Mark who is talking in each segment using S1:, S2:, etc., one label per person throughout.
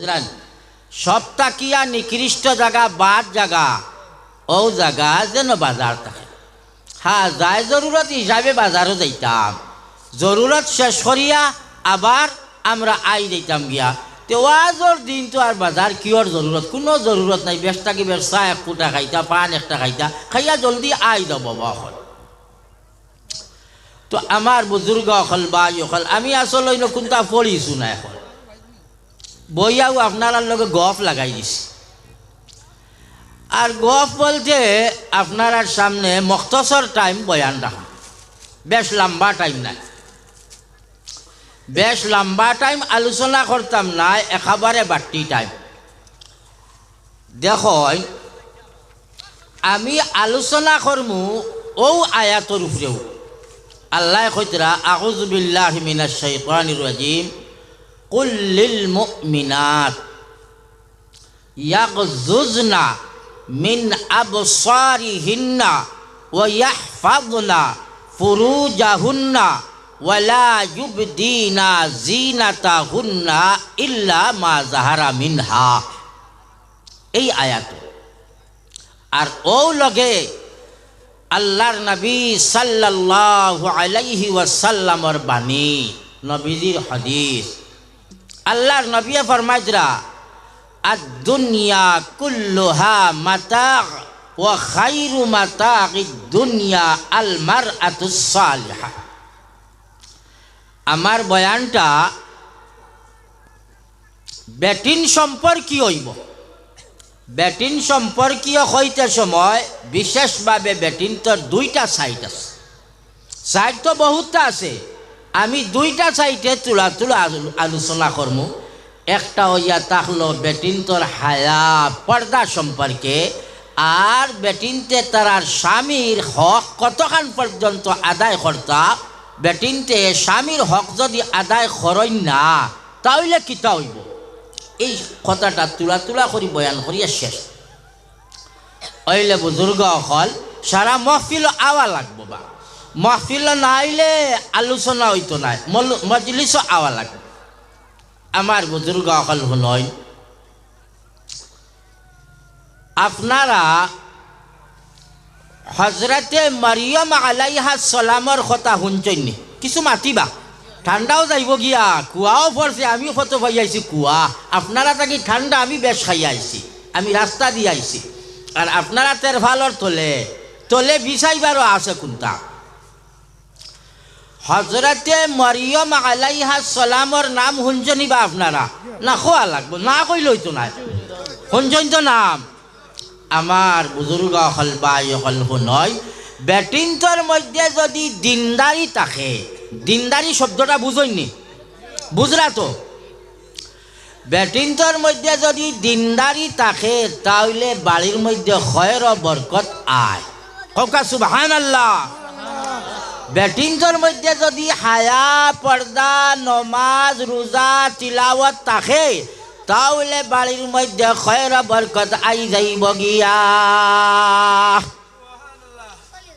S1: বুঝলেন? সপ্তাকিয়া নিকৃষ্ট জায়গা, বাদ জায়গা? ও জায়গা যেন বাজার থাকে। হ্যাঁ যাই জরুরত হিসাবে বাজারও যাইতাম। জরুরত শেষ করিয়া আবার আমরা আই যাইতাম গিয়া। তো ওয়াজর দিন তো আর বাজার কিয়র জরুরত? কোনো জরুরত নাই। বেশটা কি বেশা এক ফুটা খাইতা, পান একটা খাইতা। খাইয়া জলদি আই যাব বহল তো আমার বুজুর্গ অকল বা অকল, আমি আসলে কোনটা পড়িছো না এখন? বইয়াও আপনার লগে গফ লাগাই দিছি আর গফ বলতে আপনার সামনে মখতসর টাইম বয়ান রাখা। বেশ লম্বা টাইম নাই। বেশ লম্বা টাইম আলোচনা করতাম না একেবারে বাড়তি টাইম দেখো, আমি আলোচনা করমু ও আয়াতর উপরেও আল্লাহ কইতরা আউযুবিল্লাহি মিনাশ শাইতানির রাজিম। কুল্লিল মুমিনাত। ইয়াগজুজনা মিন আবসারিহিন্না ওয়া ইয়াহফাযনা ফুরুজাহুন্না ওয়ালা ইউবদিনা জিনাতাহুন্না ইল্লা মা যাহারা মিনহা। এই আয়াত। আর ও লগে আল্লাহর নবী সাল্লাল্লাহু আলাইহি ওয়াসাল্লামর বাণী, নবীজির হাদিস। আল্লাহর নবিয়া ফরমাইজরা আর দুনিয়া কুল্লুহা মাতা ও খাইরু মাতা দুনিয়া আল মার আতুসালিহা আমার বয়ানটা বেটিন সম্পর্কীয় হইব। বেটিন সম্পর্কীয় হইতে সময় বিশেষভাবে বেটিন তোর দুইটা সাইট আছে। সাইট তো বহুতটা আছে। আমি দুইটা সাইটে তুলা তুলা আলোচনা করম। একটা হইয়া তাকলো বেটিনতর হায়া পর্দা সম্পর্কে, আর বেটিনতে তারার স্বামীর হক কতখান পর্যন্ত আদায় করতা, বেটিনতে স্বামীর হক যদি আদায় করই না তাহলে কিতা হইব? এই কথাটা তুলা তুলা করি, বয়ান করিয়া শেষ। হইলে বুজুর্গ অকল, সারা মহফিল আওয়া লাগবো বা। মহফিল না আইলে আলোচনা হইতো নাই। মজলিসও আওয়া লাগবে আমার বুজুর্গ অকল শুনই আপনারা হজরতে মারিয়ম আলাইহা সালামর কথা শুনছেন কিছু মাতিবা? ঠান্ডাও যাইব গিয়া। কুয়াও পড়ছে, আমিও ফটো পাই আইছি, কুয়া। আপনারা থাকি ঠান্ডা আমি বেশ খাই আইছি। আমি রাস্তা দিয়ে আইছি। আর আপনারা তের ভালর তলে, তোলে বিচাইবারও আছে কোনটা? হজরতে মরিয়ম আলাইহা সালামর নাম শুনছনি বা আপনারা? না, খোয়া লাগবো। না কইলই তো নাই। শুনছেন তো নাম। আমার বুজুর্গ হল বা হল শুনয় বেটিনটোর মধ্যে যদি দিনদারি থাকে, দিনদারি শব্দটা বুঝইনি? বুঝলা তো? বেটিনটোর মধ্যে যদি দিনদারি থাকে, তাহলে বাড়ির মধ্যে খয়ের বরকত আয়। ককা সুবহান আল্লাহ বেটিংটোর মধ্যে যদি হায়া পর্দা নমাজ রোজা তিলাওয়াত থাকে, তাহলে বাড়ির মধ্যে খয়র বরকত আই যাইব গিয়া।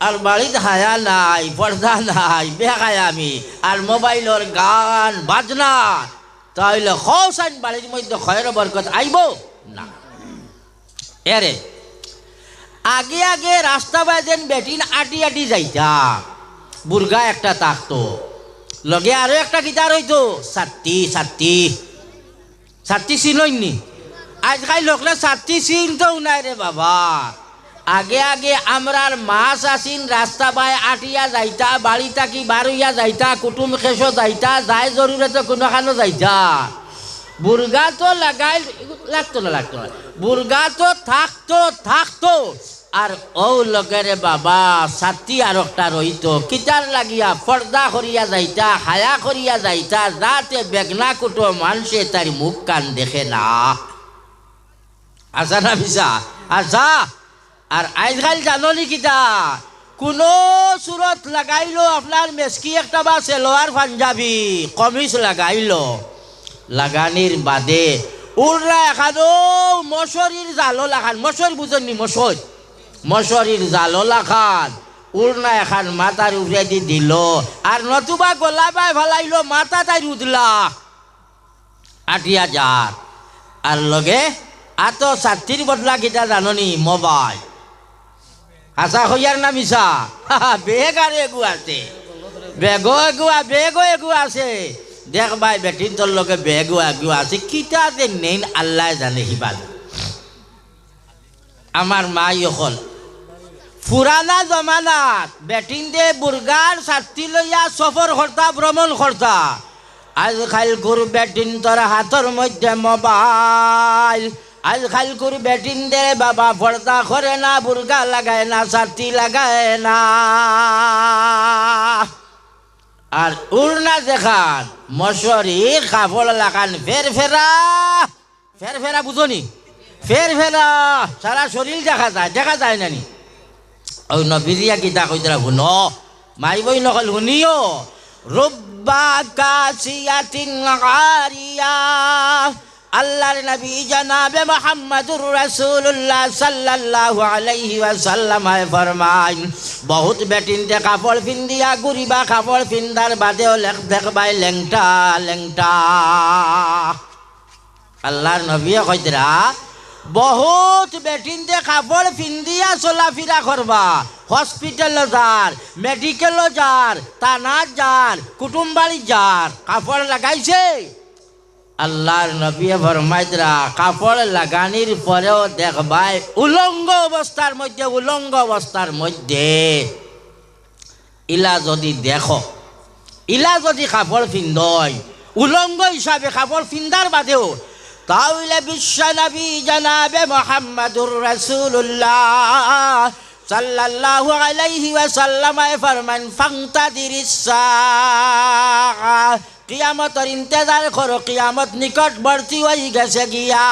S1: আর বাড়িত হায়া নাই পর্দা নাই বেকায় আমি আর মোবাইলের গান, বাজনা, তাহলে খসান বাড়ির মধ্যে খয়র বরকত আইব না। এরে আগে আগে রাস্তা বাজেন বেটিন আটি আটি যাইতা। বুর্গা একটা তাকতো। লগে আরও একটা গিটার হইতো। সাতটি সাতটি। সাতটি চিনইনি আজকাল লোকলে সাতটি চিনতেও নাই রে বাবা। আগে আগে আমরার মাছ আসিন, রাস্তা বাই আটিয়া যাইতা, বাড়ি থাকি বারুইয়া যাইতা, কুটুম খেসো যাইতা, যাই জরুরতে কোনোখানো যাইতা। বুর্গা তো লাগাই, লাগতো না লাগতো না। বুর্গা তো থাকতো থাকতো। আর ও লগেরে বাবা, ছাতি আর একটা রইত কিতার লাগিয়া পর্দা করিয়া যাইতা, হায়া করিয়া যাইতা, যাতে বেগনা কুটো মানুষে তার মুখ কান দেখে না। আছা না বিছা আচ্ছা আর আজকাল জাননি কিতা? কোনো সুরত লাগাইলো আপনার মেসকি একটা বা সেলোয়ার পাঞ্জাবি, কমিজ লাগাইলো। লাগানির বাদে উড়রা এখানো মশরির জালো লাগান মশর বুঝেননি মশর মশরির জালো লাখান উড়না এখন মাথার উপরে দি দিল, আর নতুবা গোলা বাই ফেলাইলো, মাথা তাই উদলা আটি হাজার আর লগে আত ছাত্রীর বদলা কিটা জাননি মোবাইল। হাসা হইয়ার না মিছা? বেগ আর এগু আছে। বেগো এগুয়া বেগো এগু আছে। দেখ ভাই বেটির তোর লগে বেগো এগু আছে। কিটা যে নেই আল্লাহ জানে হিবা আমার মা ইহল পুরানা জমানাত বেটিং দে বুর্গার ছাত্রী লইয়া সফর কর্তা ভ্রমণ কর্তা আজ খাইল করু বেটিন তোর হাতর মধ্যে মোবাইল। আজ খাইল করু বেটিন দে বাবা পর্দা করে না বুর্গা লাগায় না ছাত্রী লাগায় না। আর উড়না দেখান মশরি কাপড় লাগান ফের ফেরা ফের ফেরা বুঝনি ফের ফেরা সারা শরীর দেখা যায় দেখা যায় নানি? ওই নবিরিয়া গীতা কইতরা শুন। মাই বই নকল শুনিও। রব্বা কাসিয়াতিন আরিয়া আল্লাহর নবী জনাবে মোহাম্মদুর রাসূলুল্লাহ সাল্লাল্লাহু আলাইহি ওয়াসাল্লাম ফরমায় বহুত বেটিন বেটিনতে কাপড় পিন্দিয়া গুরিবা কাপড় পিন্দার বাদেও লেখ দেখবাই লেংটা লেংটা। আল্লাহর নবী কইতরা বহুত বেটিনতে কাপড় পিন্দিয়া চলাফিরা করবা। হসপিটাল যার, মেডিকেল যার তানার যার, কুটুম বাড়ি যার, কাপড় লাগাইছে। আল্লাহর নবী ফরমাইতরা কাপড় লাগানির পরেও দেখবাই উলঙ্গ অবস্থার মধ্যে, উলঙ্গ অবস্থার মধ্যে। ইলা যদি দেখো, ইলা যদি কাপড় পিন্ধয় উলঙ্গ হিসাবে কাপড় পিন্ধার বাদেও তাহলে বিশ্ব নবী জানাবে মোহাম্মদুর রসুল্লাহ সাল্লাল্লাহু আলাইহি ওয়াসাল্লাম ফরমান ফাংতাদিরিস কিয়ামতের ইন্তজার করো কিয়ামত নিকটবর্তী হয়ে গেছে গিয়া